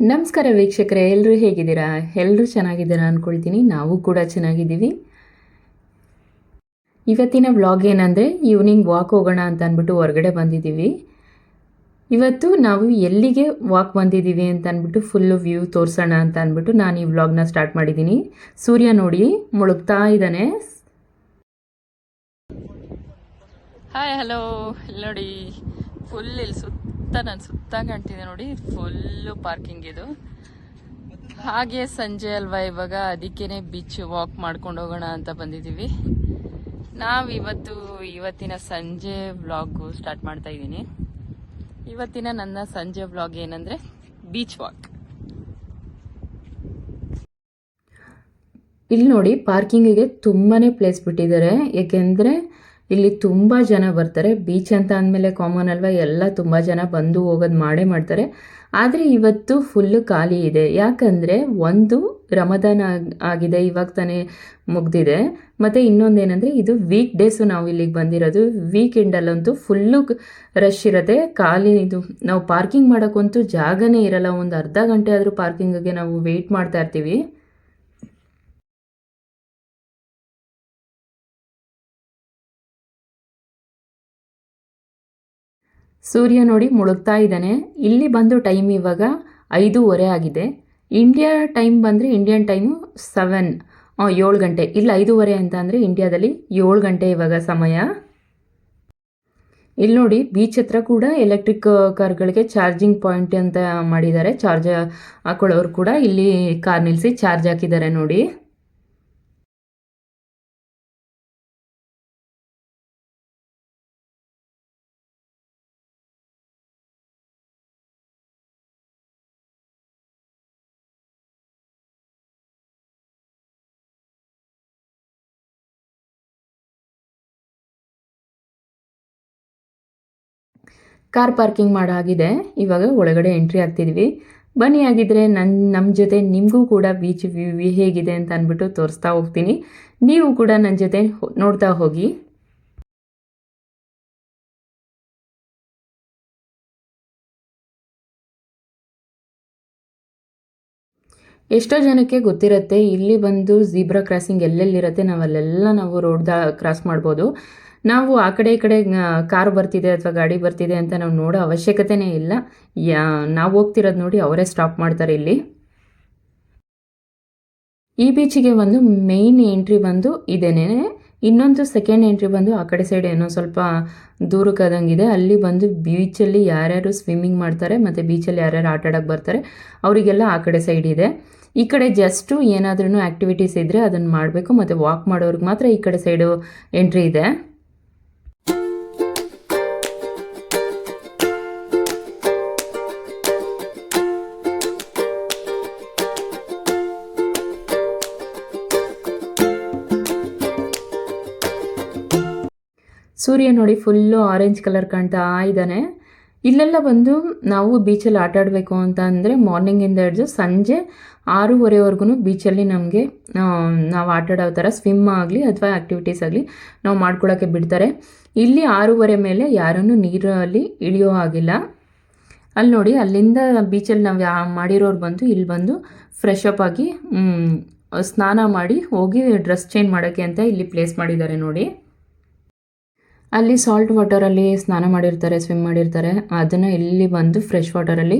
ನಮಸ್ಕಾರ ವೀಕ್ಷಕರೇ ಎಲ್ಲರೂ ಹೇಗಿದ್ದೀರಾ? ಎಲ್ಲರೂ ಚೆನ್ನಾಗಿದ್ದೀರಾ ಅಂದ್ಕೊಳ್ತೀನಿ ನಾವು ಕೂಡ ಚೆನ್ನಾಗಿದ್ದೀವಿ. ಇವತ್ತಿನ ವ್ಲಾಗ್ ಏನಂದರೆ ಈವ್ನಿಂಗ್ ವಾಕ್ ಹೋಗೋಣ ಅಂತ ಅಂದ್ಬಿಟ್ಟು ಹೊರಗಡೆ ಬಂದಿದ್ದೀವಿ. ಇವತ್ತು ನಾವು ಎಲ್ಲಿಗೆ ವಾಕ್ ಬಂದಿದ್ದೀವಿ ಅಂತ ಅಂದ್ಬಿಟ್ಟು ಫುಲ್ಲು ವ್ಯೂ ತೋರಿಸೋಣ ಅಂತ ಅಂದ್ಬಿಟ್ಟು ನಾನು ಈ ವ್ಲಾಗ್ನ ಸ್ಟಾರ್ಟ್ ಮಾಡಿದ್ದೀನಿ. ಸೂರ್ಯ ನೋಡಿ, ಮುಳುಗ್ತಾ ಇದ್ದಾನೆ. ಹಾಯ್ ಹಲೋ ನೋಡಿ ಫುಲ್ ಇಲ್ಲಿ ಸುತ್ತ ನಾನು ಸುತ್ತ ಕಾಣ್ತಿದೆ ನೋಡಿ ಫುಲ್ಲು ಪಾರ್ಕಿಂಗ್ ಇದು. ಹಾಗೆ ಸಂಜೆ ಅಲ್ವಾ ಇವಾಗ, ಅದಕ್ಕೇನೆ ಬೀಚ್ ವಾಕ್ ಮಾಡ್ಕೊಂಡು ಹೋಗೋಣ ಅಂತ ಬಂದಿದ್ದೀವಿ ನಾವು ಇವತ್ತು, ಇವತ್ತಿನ ಸಂಜೆ ವ್ಲಾಗು ಸ್ಟಾರ್ಟ್ ಮಾಡ್ತಾ ಇದ್ದೀನಿ. ಇವತ್ತಿನ ನನ್ನ ಸಂಜೆ ವ್ಲಾಗ್ ಏನಂದ್ರೆ ಬೀಚ್ ವಾಕ್ ಇಲ್ಲಿ ನೋಡಿ ಪಾರ್ಕಿಂಗಿಗೆ ತುಂಬಾ ಪ್ಲೇಸ್ ಬಿಟ್ಟಿದ್ದಾರೆ. ಏಕೆಂದರೆ ಇಲ್ಲಿ ತುಂಬ ಜನ ಬರ್ತಾರೆ. ಬೀಚ್ ಅಂತ ಅಂದಮೇಲೆ ಕಾಮನ್ ಅಲ್ವಾ? ಎಲ್ಲ ತುಂಬ ಜನ ಬಂದು ಹೋಗೋದು ಮಾಡೇ ಮಾಡ್ತಾರೆ. ಆದರೆ ಇವತ್ತು ಫುಲ್ಲು ಖಾಲಿ ಇದೆ. ಯಾಕಂದರೆ ಒಂದು ರಮದಾನ್ ಆಗ್- ಆಗಿದೆ, ಇವಾಗ ತಾನೇ ಮುಗ್ದಿದೆ. ಮತ್ತು ಇನ್ನೊಂದೇನೆಂದರೆ ಇದು ವೀಕ್ ಡೇಸು ನಾವು ಇಲ್ಲಿಗೆ ಬಂದಿರೋದು. ವೀಕೆಂಡಲ್ಲಂತೂ ಫುಲ್ಲು ರಶ್ ಇರುತ್ತೆ. ಖಾಲಿ ಇದು, ನಾವು ಪಾರ್ಕಿಂಗ್ ಮಾಡೋಕ್ಕಂತೂ ಜಾಗನೇ ಇರಲ್ಲ. ಒಂದು ಅರ್ಧ ಗಂಟೆ ಆದರೂ ಪಾರ್ಕಿಂಗಿಗೆ ನಾವು ವೆಯ್ಟ್ ಮಾಡ್ತಾ ಇರ್ತೀವಿ. ಸೂರ್ಯ ನೋಡಿ ಮುಳುಗ್ತಾ ಇದ್ದಾನೆ. ಇಲ್ಲಿ ಬಂದು ಟೈಮ್ ಇವಾಗ ಐದೂವರೆ ಆಗಿದೆ. ಇಂಡಿಯಾ ಟೈಮ್ ಬಂದರೆ ಇಂಡಿಯನ್ ಟೈಮು ಸೆವೆನ್ ಏಳು ಗಂಟೆ. ಇಲ್ಲಿ ಐದೂವರೆ ಅಂತ ಅಂದರೆ ಇಂಡಿಯಾದಲ್ಲಿ ಏಳು ಗಂಟೆ ಇವಾಗ ಸಮಯ. ಇಲ್ಲಿ ನೋಡಿ ಬೀಚ್ ಹತ್ರ ಕೂಡ ಎಲೆಕ್ಟ್ರಿಕ್ ಕಾರ್ಗಳಿಗೆ ಚಾರ್ಜಿಂಗ್ ಪಾಯಿಂಟ್ ಅಂತ ಮಾಡಿದ್ದಾರೆ. ಚಾರ್ಜ್ ಹಾಕೊಳ್ಳೋರು ಕೂಡ ಇಲ್ಲಿ ಕಾರ್ ನಿಲ್ಲಿಸಿ ಚಾರ್ಜ್ ಹಾಕಿದ್ದಾರೆ ನೋಡಿ. ಕಾರ್ ಪಾರ್ಕಿಂಗ್ ಮಾಡಾಗಿದೆ. ಇವಾಗ ಒಳಗಡೆ ಎಂಟ್ರಿ ಆಗ್ತಿದ್ವಿ. ಬನ್ನಿ ಆಗಿದ್ರೆ ನನ್ ನಮ್ಮ ಜೊತೆ ನಿಮಗೂ ಕೂಡ ಬೀಚ್ ವ್ಯೂ ಹೇಗಿದೆ ಅಂತ ಅಂದ್ಬಿಟ್ಟು ತೋರಿಸ್ತಾ ಹೋಗ್ತೀನಿ. ನೀವು ಕೂಡ ನನ್ನ ಜೊತೆ ನೋಡ್ತಾ ಹೋಗಿ. ಎಷ್ಟೋ ಜನಕ್ಕೆ ಗೊತ್ತಿರುತ್ತೆ, ಇಲ್ಲಿ ಬಂದು ಝೀಬ್ರಾ ಕ್ರಾಸಿಂಗ್ ಎಲ್ಲೆಲ್ಲಿರುತ್ತೆ ನಾವು ಅಲ್ಲೆಲ್ಲ ನಾವು ರೋಡ್ದ ಕ್ರಾಸ್ ಮಾಡ್ಬೋದು. ನಾವು ಆ ಕಡೆ ಈ ಕಡೆ ಕಾರು ಬರ್ತಿದೆ ಅಥವಾ ಗಾಡಿ ಬರ್ತಿದೆ ಅಂತ ನಾವು ನೋಡೋ ಅವಶ್ಯಕತೆನೇ ಇಲ್ಲ. ಯಾ, ನಾವು ಹೋಗ್ತಿರೋದು ನೋಡಿ ಅವರೇ ಸ್ಟಾಪ್ ಮಾಡ್ತಾರೆ ಇಲ್ಲಿ. ಈ ಬೀಚಿಗೆ ಒಂದು ಮೇಯ್ನ್ ಎಂಟ್ರಿ ಬಂದು ಇದೇನೆ. ಇನ್ನೊಂದು ಸೆಕೆಂಡ್ ಎಂಟ್ರಿ ಬಂದು ಆ ಕಡೆ ಸೈಡ್ ಏನೋ ಸ್ವಲ್ಪ ದೂರಕ್ಕಾದಂಗಿದೆ. ಅಲ್ಲಿ ಬಂದು ಬೀಚಲ್ಲಿ ಯಾರ್ಯಾರು ಸ್ವಿಮ್ಮಿಂಗ್ ಮಾಡ್ತಾರೆ ಮತ್ತು ಬೀಚಲ್ಲಿ ಯಾರ್ಯಾರು ಆಟ ಆಡೋಕ್ಕೆ ಬರ್ತಾರೆ, ಅವರಿಗೆಲ್ಲ ಆ ಕಡೆ ಸೈಡ್ ಇದೆ. ಈ ಕಡೆ ಜಸ್ಟು ಏನಾದ್ರೂ ಆ್ಯಕ್ಟಿವಿಟೀಸ್ ಇದ್ದರೆ ಅದನ್ನು ಮಾಡಬೇಕು, ಮತ್ತು ವಾಕ್ ಮಾಡೋರಿಗೆ ಮಾತ್ರ ಈ ಕಡೆ ಸೈಡು ಎಂಟ್ರಿ ಇದೆ. ಸೂರ್ಯ ನೋಡಿ ಫುಲ್ಲು ಆರೆಂಜ್ ಕಲರ್ ಕಾಣ್ತಾ ಇದ್ದಾನೆ. ಇಲ್ಲೆಲ್ಲ ಬಂದು ನಾವು ಬೀಚಲ್ಲಿ ಆಟ ಆಡಬೇಕು ಅಂತ ಅಂದರೆ ಮಾರ್ನಿಂಗಿಂದ ಹಿಡಿದು ಸಂಜೆ ಆರೂವರೆವರೆಗೂ ಬೀಚಲ್ಲಿ ನಮಗೆ ನಾವು ಆಟ ಆಡೋ ಥರ ಸ್ವಿಮ್ ಆಗಲಿ ಅಥವಾ ಆ್ಯಕ್ಟಿವಿಟೀಸ್ ಆಗಲಿ ನಾವು ಮಾಡ್ಕೊಳ್ಳೋಕ್ಕೆ ಬಿಡ್ತಾರೆ. ಇಲ್ಲಿ ಆರೂವರೆ ಮೇಲೆ ಯಾರನ್ನು ನೀರಲ್ಲಿ ಇಳಿಯೋ ಹಾಗಿಲ್ಲ. ಅಲ್ಲಿ ನೋಡಿ ಅಲ್ಲಿಂದ ಬೀಚಲ್ಲಿ ನಾವು ಯಾ, ಮಾಡಿರೋರು ಬಂದು ಇಲ್ಲಿ ಬಂದು ಫ್ರೆಶ್ ಅಪ್ ಆಗಿ ಸ್ನಾನ ಮಾಡಿ ಹೋಗಿ ಡ್ರೆಸ್ ಚೇಂಜ್ ಮಾಡೋಕ್ಕೆ ಅಂತ ಇಲ್ಲಿ ಪ್ಲೇಸ್ ಮಾಡಿದ್ದಾರೆ ನೋಡಿ. ಅಲ್ಲಿ ಸಾಲ್ಟ್ ವಾಟರಲ್ಲಿ ಸ್ನಾನ ಮಾಡಿರ್ತಾರೆ ಸ್ವಿಮ್ ಮಾಡಿರ್ತಾರೆ. ಅದನ್ನು ಇಲ್ಲಿ ಬಂದು ಫ್ರೆಶ್ ವಾಟರಲ್ಲಿ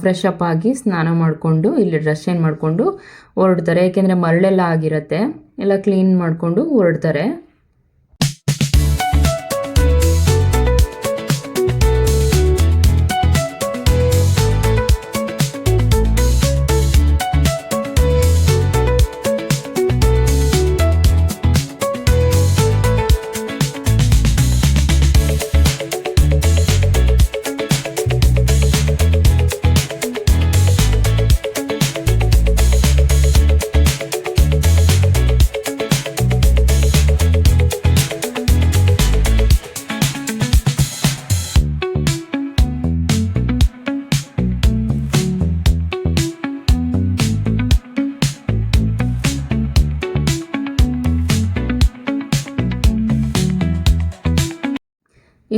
ಫ್ರೆಶ್ ಅಪ್ ಆಗಿ ಸ್ನಾನ ಮಾಡಿಕೊಂಡು, ಇಲ್ಲಿ ಡ್ರೆಸ್ ಚೇಂಜ್ ಮಾಡಿಕೊಂಡು ಹೊರಡ್ತಾರೆ. ಏಕೆಂದರೆ ಮರಳೆಲ್ಲ ಆಗಿರುತ್ತೆ. ಎಲ್ಲ ಕ್ಲೀನ್ ಮಾಡಿಕೊಂಡು ಹೊರಡ್ತಾರೆ.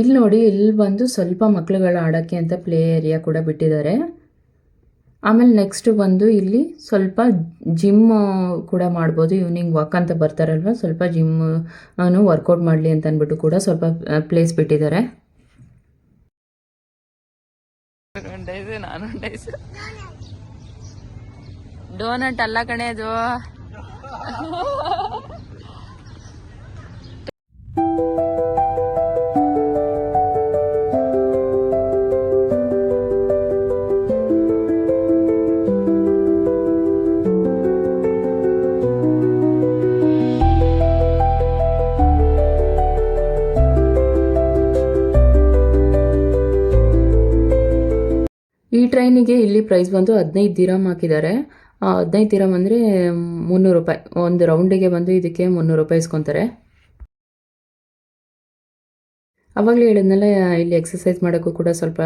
ಇಲ್ಲಿ ನೋಡಿ, ಇಲ್ಲಿ ಬಂದು ಸ್ವಲ್ಪ ಮಕ್ಕಳುಗಳು ಆಡೋಕ್ಕೆ ಅಂತ ಪ್ಲೇ ಏರಿಯಾ ಕೂಡ ಬಿಟ್ಟಿದ್ದಾರೆ. ಆಮೇಲೆ ನೆಕ್ಸ್ಟ್ ಬಂದು ಇಲ್ಲಿ ಸ್ವಲ್ಪ ಜಿಮ್ ಕೂಡ ಮಾಡ್ಬೋದು. ಈವ್ನಿಂಗ್ ವಾಕ್ ಅಂತ ಬರ್ತಾರಲ್ವ? ಸ್ವಲ್ಪ ಜಿಮ್ ವರ್ಕೌಟ್ ಮಾಡಲಿ ಅಂತ ಅಂದ್ಬಿಟ್ಟು ಕೂಡ ಸ್ವಲ್ಪ ಪ್ಲೇಸ್ ಬಿಟ್ಟಿದ್ದಾರೆ. ಡೋನಟ್ ಅಲ್ಲ ಕಣೆ ಅದು. ಟ್ರೈನಿಗೆ ಇಲ್ಲಿ ಪ್ರೈಸ್ ಬಂದು ಹದಿನೈದು ದಿರಮ್ ಹಾಕಿದ್ದಾರೆ. ಹದಿನೈದು ದಿರಮ್ ಅಂದರೆ ಮುನ್ನೂರು ರೂಪಾಯಿ. ಒಂದು ರೌಂಡಿಗೆ ಬಂದು ಇದಕ್ಕೆ ಮುನ್ನೂರು ರೂಪಾಯಿ ಇಸ್ಕೊತಾರೆ. ಅವಾಗಲೇ ಹೇಳಿದ್ನಲ್ಲ, ಇಲ್ಲಿ ಎಕ್ಸಸೈಸ್ ಮಾಡೋಕ್ಕೂ ಕೂಡ ಸ್ವಲ್ಪ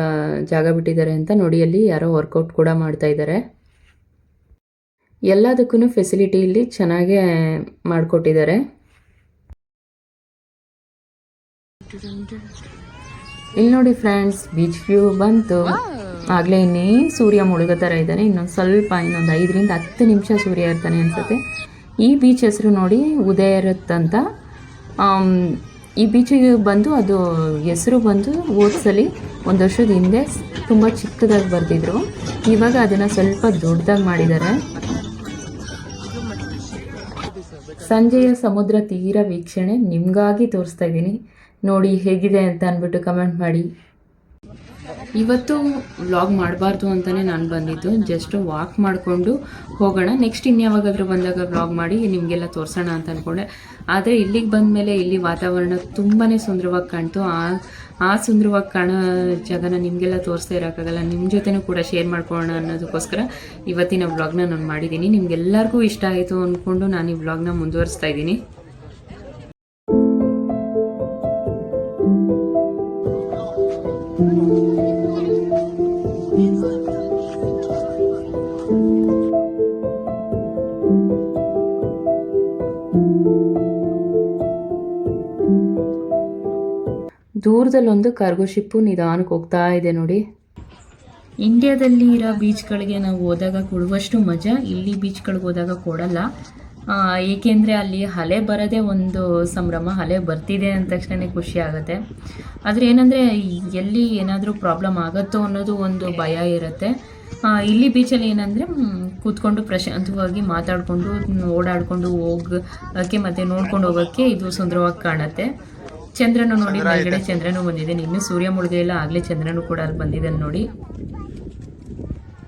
ಜಾಗ ಬಿಟ್ಟಿದ್ದಾರೆ ಅಂತ. ನೋಡಿ, ಅಲ್ಲಿ ಯಾರೋ ವರ್ಕೌಟ್ ಕೂಡ ಮಾಡ್ತಾ ಇದ್ದಾರೆ. ಎಲ್ಲದಕ್ಕೂ ಫೆಸಿಲಿಟಿ ಇಲ್ಲಿ ಚೆನ್ನಾಗೇ ಮಾಡಿಕೊಟ್ಟಿದ್ದಾರೆ. ಇಲ್ಲಿ ನೋಡಿ ಫ್ರೆಂಡ್ಸ್ ಬೀಚ್ ವ್ಯೂ ಬಂತು. ಆಗಲೇ ಇನ್ನೇ ಸೂರ್ಯ ಮುಳುಗೋ ಥರ ಇದ್ದಾನೆ. ಇನ್ನೊಂದು ಸ್ವಲ್ಪ ಇನ್ನೊಂದು ಐದರಿಂದ ಹತ್ತು ನಿಮಿಷ ಸೂರ್ಯ ಇರ್ತಾನೆ ಅನಿಸುತ್ತೆ. ಈ ಬೀಚ್ ಹೆಸರು ನೋಡಿ ಉದಯ ಆಮ್, ಈ ಬೀಚಿಗೆ ಬಂದು ಅದು ಹೆಸರು ಬಂದು ಓದ್ಸಲಿ ಒಂದು ವರ್ಷದ ಹಿಂದೆ ತುಂಬ ಚಿಕ್ಕದಾಗಿ ಬರೆದಿದ್ರು. ಇವಾಗ ಅದನ್ನು ಸ್ವಲ್ಪ ದೊಡ್ಡದಾಗಿ ಮಾಡಿದ್ದಾರೆ. ಸಂಜೆಯ ಸಮುದ್ರ ತೀರ ವೀಕ್ಷಣೆ ನಿಮಗಾಗಿ ತೋರಿಸ್ತಾ ಇದ್ದೀನಿ. ನೋಡಿ ಹೇಗಿದೆ ಅಂತ ಅಂದ್ಬಿಟ್ಟು ಕಮೆಂಟ್ ಮಾಡಿ. ಇವತ್ತು ವ್ಲಾಗ್ ಮಾಡಬಾರ್ದು ಅಂತಲೇ ನಾನು ಬಂದಿದ್ದು. ಜಸ್ಟ್ ವಾಕ್ ಮಾಡಿಕೊಂಡು ಹೋಗೋಣ. ನೆಕ್ಸ್ಟ್ ಇನ್ಯಾವಾಗಾದರೂ ಬಂದಾಗ ವ್ಲಾಗ್ ಮಾಡಿ ನಿಮಗೆಲ್ಲ ತೋರಿಸೋಣ ಅಂತ ಅಂದ್ಕೊಂಡೆ ಆದರೆ ಇಲ್ಲಿಗೆ ಬಂದ ಮೇಲೆ ಇಲ್ಲಿ ವಾತಾವರಣ ತುಂಬಾ ಸುಂದರವಾಗಿ ಕಾಣ್ತು. ಆ ಆ ಸುಂದರವಾಗಿ ಕಾಣೋ ಜಾಗನ ನಿಮಗೆಲ್ಲ ತೋರಿಸ್ತಾ ಇರೋಕ್ಕಾಗಲ್ಲ. ನಿಮ್ಮ ಜೊತೆನೂ ಕೂಡ ಶೇರ್ ಮಾಡ್ಕೊಳ್ಳೋಣ ಅನ್ನೋದಕ್ಕೋಸ್ಕರ ಇವತ್ತಿನ ವ್ಲಾಗ್ನ ನಾನು ಮಾಡಿದ್ದೀನಿ. ನಿಮ್ಗೆಲ್ಲರಿಗೂ ಇಷ್ಟ ಆಯಿತು ಅಂದ್ಕೊಂಡು ನಾನು ಈ ವ್ಲಾಗ್ನ ಮುಂದುವರಿಸ್ತಾ ಇದ್ದೀನಿ. ಕಾರ್ಗೋ ಶಿಪ್ಪು ನಿಧಾನಕ್ಕೆ ಹೋಗ್ತಾ ಇದೆ ನೋಡಿ. ಇಂಡಿಯಾದಲ್ಲಿ ಇರೋ ಬೀಚ್ಗಳಿಗೆ ನಾವು ಹೋದಾಗ ಕೊಡುವಷ್ಟು ಮಜಾ, ಇಲ್ಲಿ ಬೀಚ್ಗಳಿಗೆ ಹೋದಾಗ ಕೊಡಲ್ಲ. ಏಕೆಂದರೆ ಅಲ್ಲಿ ಅಲೆ ಬರೋದೇ ಒಂದು ಸಂಭ್ರಮ, ಹಲೆ ಬರ್ತಿದೆ ಅಂದ ತಕ್ಷಣ ಖುಷಿ ಆಗುತ್ತೆ. ಆದರೆ ಏನಂದರೆ, ಎಲ್ಲಿ ಏನಾದರೂ ಪ್ರಾಬ್ಲಮ್ ಆಗುತ್ತೋ ಅನ್ನೋದು ಒಂದು ಭಯ ಇರುತ್ತೆ. ಇಲ್ಲಿ ಬೀಚಲ್ಲಿ ಏನಂದರೆ ಕೂತ್ಕೊಂಡು ಪ್ರಶಾಂತವಾಗಿ ಮಾತಾಡಿಕೊಂಡು, ಓಡಾಡಿಕೊಂಡು ಹೋಗೋಕ್ಕೆ ಮತ್ತು ನೋಡ್ಕೊಂಡು ಹೋಗೋಕ್ಕೆ ಇದು ಸುಂದರವಾಗಿ ಕಾಣುತ್ತೆ. ಚಂದ್ರನು ನೋಡಿ ಮೇಲ್ಗಡೆ ಚಂದ್ರನು ಬಂದಿದೆ ಇನ್ನು ಸೂರ್ಯ ಮುಳುಗೆ ಇಲ್ಲ ಆಗಲೇ ಚಂದ್ರನು ಕೂಡ ಅಲ್ಲಿ ಬಂದಿದ್ದಾನೆ ನೋಡಿ.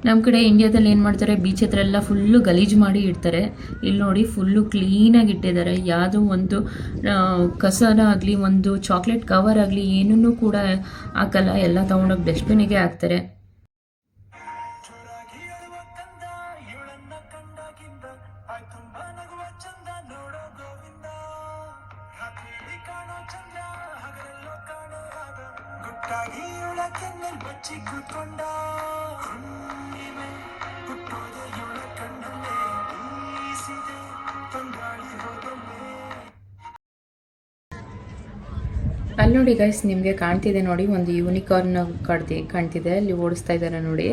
ನಮ್ಮ ಕಡೆ ಇಂಡಿಯಾದಲ್ಲಿ ಏನು ಮಾಡ್ತಾರೆ ಬೀಚ್ ಹತ್ರ ಎಲ್ಲ ಫುಲ್ಲು ಗಲೀಜು ಮಾಡಿ ಇಡ್ತಾರೆ. ಇಲ್ಲಿ ನೋಡಿ ಫುಲ್ಲು ಕ್ಲೀನಾಗಿ ಇಟ್ಟಿದ್ದಾರೆ. ಯಾವುದೋ ಒಂದು ಕಸನ ಆಗಲಿ ಒಂದು ಚಾಕ್ಲೇಟ್ ಕವರ್ ಆಗಲಿ ಏನನ್ನೂ ಕೂಡ ಹಾಕಲ್ಲ. ಎಲ್ಲ ತೊಗೊಂಡೋಗಿ ಡಸ್ಟ್ಬಿನ್ಗೆ ಹಾಕ್ತಾರೆ. ಅಲ್ಲಿ ನೋಡಿ ಗೈಸ್ ನಿಮಗೆ ಕಾಣ್ತಿದೆ ನೋಡಿ, ಒಂದು ಯೂನಿಕಾರ್ನ್ ಕಾಡ್ತಿ ಕಾಣ್ತಿದೆ. ಅಲ್ಲಿ ಓಡಿಸ್ತಾ ಇದ್ದಾರೆ ನೋಡಿ.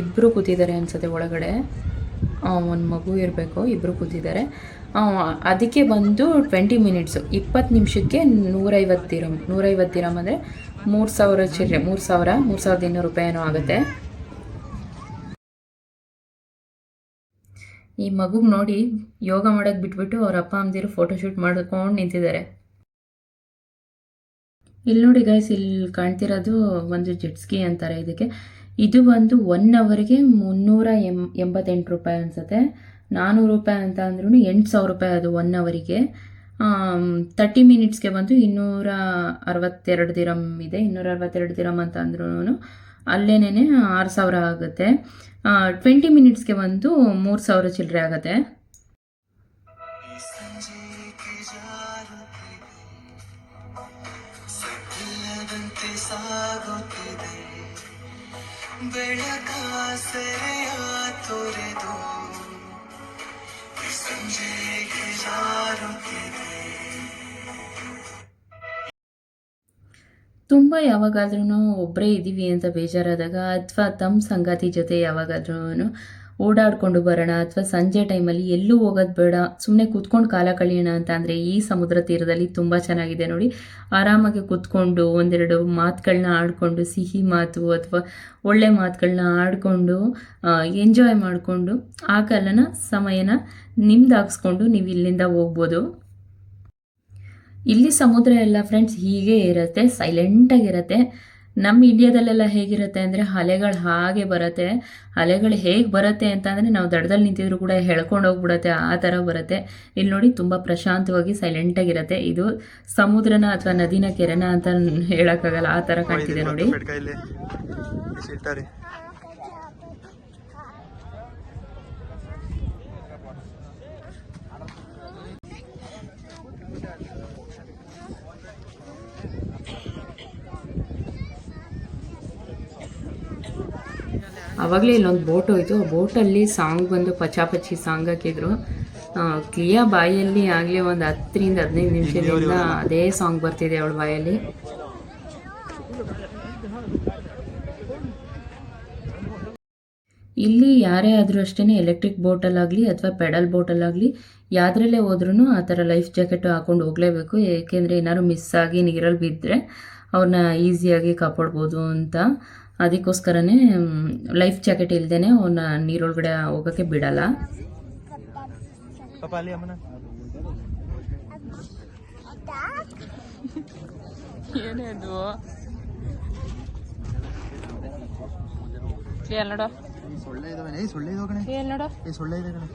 ಇಬ್ಬರು ಕೂತಿದ್ದಾರೆ ಅನ್ಸುತ್ತೆ ಒಳಗಡೆ. ಒಂದು ಮಗು ಇರಬೇಕು ಇಬ್ಬರು ಕೂತಿದ್ದಾರೆ. ಅದಕ್ಕೆ ಬಂದು ಟ್ವೆಂಟಿ ಮಿನಿಟ್ಸು ಇಪ್ಪತ್ತು ನಿಮಿಷಕ್ಕೆ ನೂರೈವತ್ತು ದಿರಮ್ ನೂರೈವತ್ತು ದಿರಮ್ ಅಂದರೆ ಮೂರು ಸಾವಿರ ಚಿಲ್ಲರೆ, ಮೂರು ಸಾವಿರ, ಮೂರು ಸಾವಿರದ ಇನ್ನೂರು ರೂಪಾಯಿ ಆಗುತ್ತೆ. ಈ ಮಗುಗೆ ನೋಡಿ ಯೋಗ ಮಾಡೋಕ್ಕೆ ಬಿಟ್ಬಿಟ್ಟು ಅವ್ರ ಅಪ್ಪ ಅಮ್ಮದಿರು ಫೋಟೋಶೂಟ್ ಮಾಡ್ಕೊಂಡು ನಿಂತಿದ್ದಾರೆ. ಇಲ್ಲಿ ನೋಡಿ ಗೈಸ್ ಇಲ್ಲಿ ಕಾಣ್ತಿರೋದು ಒಂದು ಜೆಟ್ಸ್ಕಿ ಅಂತಾರೆ ಇದಕ್ಕೆ. ಇದು ಬಂದು ಒನ್ ಅವರ್ಗೆ ಮುನ್ನೂರ ಎಂ, ಎಂಬತ್ತೆಂಟು ರೂಪಾಯಿ ಅನಿಸುತ್ತೆ. ನಾನ್ನೂರು ರೂಪಾಯಿ ಅಂತ ಅಂದ್ರೂ ಎಂಟು ಸಾವಿರ ರೂಪಾಯಿ ಅದು ಒನ್ ಅವರಿಗೆ ತರ್ಟಿ ಮಿನಿಟ್ಸ್ಗೆ ಬಂದು ಇನ್ನೂರ ಅರವತ್ತೆರಡು ದಿರಮ್ ಇದೆ. ಇನ್ನೂರ ಅರವತ್ತೆರಡು ದಿರಮ್ ಅಂತ ಅಂದ್ರೂ ಅಲ್ಲೇನೇ ಆರು ಸಾವಿರ ಆಗುತ್ತೆ. ಟ್ವೆಂಟಿ ಮಿನಿಟ್ಸ್ಗೆ ಬಂದು ಮೂರು ಸಾವಿರ ಚಿಲ್ಲರೆ ಆಗುತ್ತೆ. ಬೆಳಕ ತುಂಬ ಯಾವಾಗಾದ್ರೂ ಒಬ್ಬರೇ ಇದ್ದೀವಿ ಅಂತ ಬೇಜಾರಾದಾಗ ಅಥವಾ ತಮ್ಮ ಸಂಗಾತಿ ಜೊತೆ ಯಾವಾಗಾದ್ರೂ ಓಡಾಡಿಕೊಂಡು ಬರೋಣ ಅಥವಾ ಸಂಜೆ ಟೈಮಲ್ಲಿ ಎಲ್ಲೂ ಹೋಗೋದು ಬೇಡ ಸುಮ್ಮನೆ ಕೂತ್ಕೊಂಡು ಕಾಲ ಕಳೆಯೋಣ ಅಂತ ಅಂದರೆ ಈ ಸಮುದ್ರ ತೀರದಲ್ಲಿ ತುಂಬ ಚೆನ್ನಾಗಿದೆ ನೋಡಿ. ಆರಾಮಾಗಿ ಕೂತ್ಕೊಂಡು ಒಂದೆರಡು ಮಾತುಗಳನ್ನ ಆಡಿಕೊಂಡು, ಸಿಹಿ ಮಾತು ಅಥವಾ ಒಳ್ಳೆ ಮಾತುಗಳನ್ನ ಆಡಿಕೊಂಡು ಎಂಜಾಯ್ ಮಾಡಿಕೊಂಡು, ಆ ಕಾಲನ, ಸಮಯನ ನಿಮ್ದಾಗಿಸ್ಕೊಂಡು ನೀವು ಇಲ್ಲಿಂದ ಹೋಗ್ಬೋದು. ಇಲ್ಲಿ ಸಮುದ್ರ ಎಲ್ಲ ಫ್ರೆಂಡ್ಸ್ ಹೀಗೆ ಇರುತ್ತೆ ಸೈಲೆಂಟಾಗಿರುತ್ತೆ ನಮ್ಮ ಇಂಡಿಯಾದಲ್ಲೆಲ್ಲ ಹೇಗಿರುತ್ತೆ ಅಂದರೆ ಅಲೆಗಳು ಹಾಗೆ ಬರುತ್ತೆ. ಅಲೆಗಳು ಹೇಗೆ ಬರುತ್ತೆ ಅಂತ ಅಂದರೆ ನಾವು ದಡದಲ್ಲಿ ನಿಂತಿದ್ರು ಕೂಡ ಹೇಳ್ಕೊಂಡು ಹೋಗ್ಬಿಡತ್ತೆ ಆ ಥರ ಬರುತ್ತೆ. ಇಲ್ಲಿ ನೋಡಿ ತುಂಬ ಪ್ರಶಾಂತವಾಗಿ ಸೈಲೆಂಟಾಗಿರುತ್ತೆ ಇದು ಸಮುದ್ರನ ಅಥವಾ ನದಿನ ಕೆರೆನ ಅಂತ ಹೇಳೋಕ್ಕಾಗಲ್ಲ ಆ ಥರ ಕಾಣ್ತಿದೆ ನೋಡಿ. ಆವಾಗಲೇ ಇಲ್ಲೊಂದು ಬೋಟ್ ಹೋಯ್ತು. ಆ ಬೋಟಲ್ಲಿ ಸಾಂಗ್ ಬಂದು ಪಚಾಪಚಿ ಸಾಂಗ್ ಹಾಕಿದ್ರು. ಕ್ಲಿಯಾ ಬಾಯಲ್ಲಿ ಆಗಲೇ ಒಂದು ಹತ್ತರಿಂದ ಹದಿನೈದು ನಿಮಿಷದಿಂದ ಅದೇ ಸಾಂಗ್ ಬರ್ತಿದೆ ಅವಳ ಬಾಯಲ್ಲಿ. ಇಲ್ಲಿ ಯಾರೇ ಆದರೂ ಅಷ್ಟೇ ಎಲೆಕ್ಟ್ರಿಕ್ ಬೋಟಲ್ಲಾಗಲಿ ಅಥವಾ ಪೆಡಲ್ ಬೋಟಲ್ಲಾಗಲಿ ಯಾವುದ್ರಲ್ಲೇ ಹೋದ್ರೂ ಆ ಥರ ಲೈಫ್ ಜಾಕೆಟ್ ಹಾಕೊಂಡು ಹೋಗಲೇಬೇಕು. ಏಕೆಂದರೆ ಏನಾದ್ರು ಮಿಸ್ ಆಗಿ ನೀರಲ್ಲಿ ಬಿದ್ದರೆ ಅವ್ರನ್ನ ಈಸಿಯಾಗಿ ಕಾಪಾಡ್ಬೋದು ಅಂತ. ಅದಕ್ಕೋಸ್ಕರನೇ ಲೈಫ್ ಜಾಕೆಟ್ ಇಲ್ದೇನೆ ಅವನ್ನ ನೀರೊಳಗಡೆ ಹೋಗೋಕ್ಕೆ ಬಿಡಲ್ಲ. ಏನೇದು? ನೋಡು. ಸೊಳ್ಳೆ ಇದಾವೆ. ಏಯ್ ಸೊಳ್ಳೆ ಇದಾವೆ ಕಣೆ. ಎಲ್ಲಿ ನೋಡು. ಏ ಸೊಳ್ಳೆ ಇದೆ ಕಣೆ.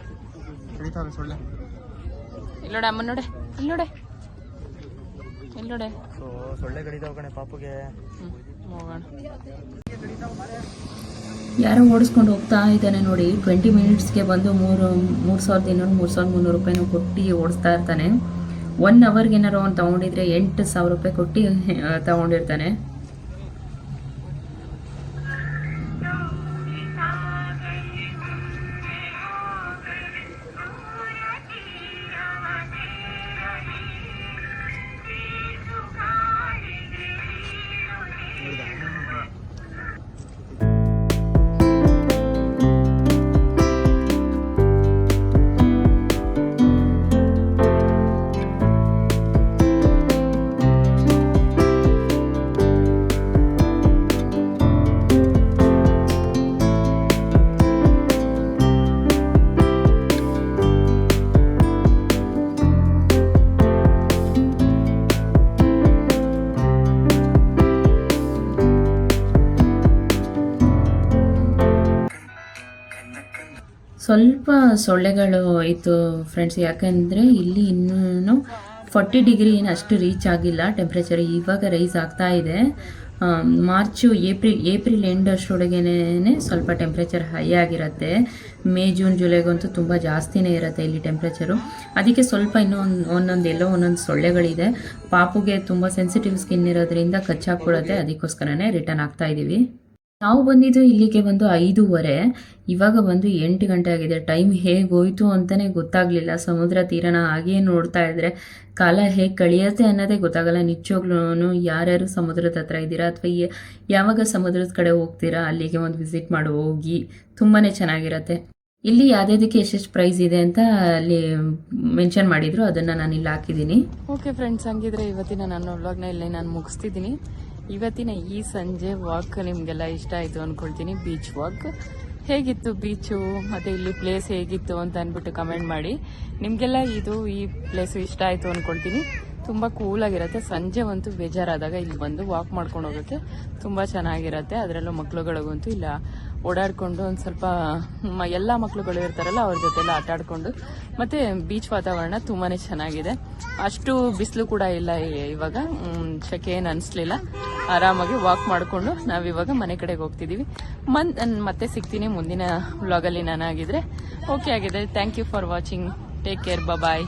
ಕಡಿತಾವೆ ಸೊಳ್ಳೆ. ಇಲ್ಲಿ ನೋಡೆ ಅಮ್ಮ ನೋಡಿ. ಇಲ್ಲಿ ನೋಡಿ. ಇಲ್ಲಿ ನೋಡೆ. ಸೊಳ್ಳೆ ಕಡಿತಾವೆ ಕಣೆ ಪಾಪುಗೆ. ಯಾರೋ ಓಡಿಸ್ಕೊಂಡು ಹೋಗ್ತಾ ಇದ್ದಾನೆ ನೋಡಿ. ಟ್ವೆಂಟಿ ಮಿನಿಟ್ಸ್ಗೆ ಬಂದು ಮೂರು ಮೂರು ಸಾವಿರದ ಇನ್ನೂರು, ಮೂರು ಸಾವಿರದ ಮುನ್ನೂರು ರೂಪಾಯಿನೂ ಕೊಟ್ಟು ಓಡಿಸ್ತಾ ಇರ್ತಾನೆ. ಒನ್ ಅವರ್ಗೆ ಏನಾರು ಅವ್ನು ತೊಗೊಂಡಿದ್ರೆ ಎಂಟು ಸಾವಿರ ರೂಪಾಯಿ ಕೊಟ್ಟು ತಗೊಂಡಿರ್ತಾನೆ. ಸ್ವಲ್ಪ ಸೊಳ್ಳೆಗಳು ಇತ್ತು ಫ್ರೆಂಡ್ಸ್ ಯಾಕೆಂದರೆ ಇಲ್ಲಿ ಇನ್ನೂ ಫಾರ್ಟಿ ಡಿಗ್ರಿ ಏನು ಅಷ್ಟು ರೀಚ್ ಆಗಿಲ್ಲ ಟೆಂಪ್ರೇಚರ್ ಇವಾಗ ರೈಸ್ ಆಗ್ತಾ ಇದೆ. ಮಾರ್ಚು ಏಪ್ರಿಲ್ ಏಪ್ರಿಲ್ ಎಂಡ್ ಅಷ್ಟರೊಳಗೇನೆ ಸ್ವಲ್ಪ ಟೆಂಪ್ರೇಚರ್ ಹೈ ಆಗಿರುತ್ತೆ. ಮೇ ಜೂನ್ ಜುಲೈಗಂತೂ ತುಂಬ ಜಾಸ್ತಿನೇ ಇರುತ್ತೆ ಇಲ್ಲಿ ಟೆಂಪ್ರೇಚರು ಅದಕ್ಕೆ ಸ್ವಲ್ಪ ಇನ್ನೂ ಒಂದು, ಒಂದೊಂದು ಎಲ್ಲೋ ಒಂದೊಂದು ಸೊಳ್ಳೆಗಳಿದೆ. ಪಾಪುಗೆ ತುಂಬ ಸೆನ್ಸಿಟಿವ್ ಸ್ಕಿನ್ ಇರೋದ್ರಿಂದ ಕಚ್ಚಾಕ್ಬಿಡುತ್ತೆ ಅದಕ್ಕೋಸ್ಕರನೇ ರಿಟರ್ನ್ ಆಗ್ತಾ ಇದ್ದೀವಿ ನಾವು ಬಂದಿದ್ದು ಇಲ್ಲಿಗೆ ಬಂದು ಐದೂವರೆ, ಇವಾಗ ಬಂದು ಎಂಟು ಗಂಟೆ ಆಗಿದೆ. ಟೈಮ್ ಹೇಗೆ ಹೋಯ್ತು ಗೊತ್ತಾಗ್ಲಿಲ್ಲ. ಸಮುದ್ರ ತೀರನ ಹಾಗೆಯೇ ನೋಡ್ತಾ ಇದ್ರೆ ಕಾಲ ಹೇಗೆ ಕಳಿಯುತ್ತೆ ಅನ್ನೋದೇ ಗೊತ್ತಾಗಲ್ಲ. ನಿಜವಾಗ್ಲೂ ಯಾರ್ಯಾರು ಸಮುದ್ರದ ಹತ್ರ ಇದ್ದೀರಾ ಅಥವಾ ಯಾವಾಗ ಸಮುದ್ರದ ಕಡೆ ಹೋಗ್ತೀರಾ? ಅಲ್ಲಿಗೆ ಒಂದು ವಿಸಿಟ್ ಮಾಡಿ, ಹೋಗಿ. ತುಂಬಾನೇ ಚೆನ್ನಾಗಿರತ್ತೆ. ಇಲ್ಲಿ ಯಾವ್ದಾದಕ್ಕೆ ಎಷ್ಟೆಷ್ಟು ಪ್ರೈಸ್ ಇದೆ ಅಂತ ಅಲ್ಲಿ ಮೆನ್ಷನ್ ಮಾಡಿದ್ರು. ಅದನ್ನ ನಾನು ಇಲ್ಲಿ ಹಾಕಿದ್ದೀನಿ. ಓಕೆ ಫ್ರೆಂಡ್ಸ್, ಹಂಗಿದ್ರೆ ಇವತ್ತಿನ ನಾನು ಇಲ್ಲಿ ನಾನು ಮುಗಿಸ್ತಿದ್ದೀನಿ. ಇವತ್ತಿನ ಈ ಸಂಜೆ ವಾಕ್ ನಿಮಗೆಲ್ಲ ಇಷ್ಟ ಆಯಿತು ಅಂದ್ಕೊಳ್ತೀನಿ ಬೀಚ್ ವಾಕ್ ಹೇಗಿತ್ತು ಬೀಚು ಮತ್ತು ಇಲ್ಲಿ ಪ್ಲೇಸ್ ಹೇಗಿತ್ತು ಅಂತ ಅಂದ್ಬಿಟ್ಟು ಕಮೆಂಟ್ ಮಾಡಿ. ನಿಮಗೆಲ್ಲ ಇದು ಈ ಪ್ಲೇಸು ಇಷ್ಟ ಆಯಿತು ಅಂದ್ಕೊಳ್ತೀನಿ ತುಂಬ ಕೂಲಾಗಿರುತ್ತೆ ಸಂಜೆ ಅಂತೂ ಬೇಜಾರಾದಾಗ ಇಲ್ಲಿ ಬಂದು ವಾಕ್ ಮಾಡ್ಕೊಂಡು ಹೋಗೋಕ್ಕೆ ತುಂಬ ಚೆನ್ನಾಗಿರುತ್ತೆ. ಅದರಲ್ಲೂ ಮಕ್ಳುಗಳಿಗಂತೂ ಇಲ್ಲ. ಓಡಾಡಿಕೊಂಡು ಒಂದು ಸ್ವಲ್ಪ ಎಲ್ಲ ಮಕ್ಕಳುಗಳು ಇರ್ತಾರಲ್ಲ ಅವ್ರ ಜೊತೆಲ್ಲ ಆಟ ಆಡ್ಕೊಂಡು ಮತ್ತು ಬೀಚ್ ವಾತಾವರಣ ತುಂಬಾ ಚೆನ್ನಾಗಿದೆ. ಅಷ್ಟು ಬಿಸಿಲು ಕೂಡ ಇಲ್ಲ ಇವಾಗ. ಶೆಕೆ ಏನು ಅನಿಸ್ಲಿಲ್ಲ. ಆರಾಮಾಗಿ ವಾಕ್ ಮಾಡಿಕೊಂಡು ನಾವಿವಾಗ ಮನೆ ಕಡೆಗೆ ಹೋಗ್ತಿದ್ದೀವಿ ಮನ್ ಮತ್ತೆ ಸಿಗ್ತೀನಿ ಮುಂದಿನ ವ್ಲಾಗಲ್ಲಿ ನಾನಾಗಿದ್ರೆ. ಓಕೆ ಆಗಿದೆ thank you for watching take care bye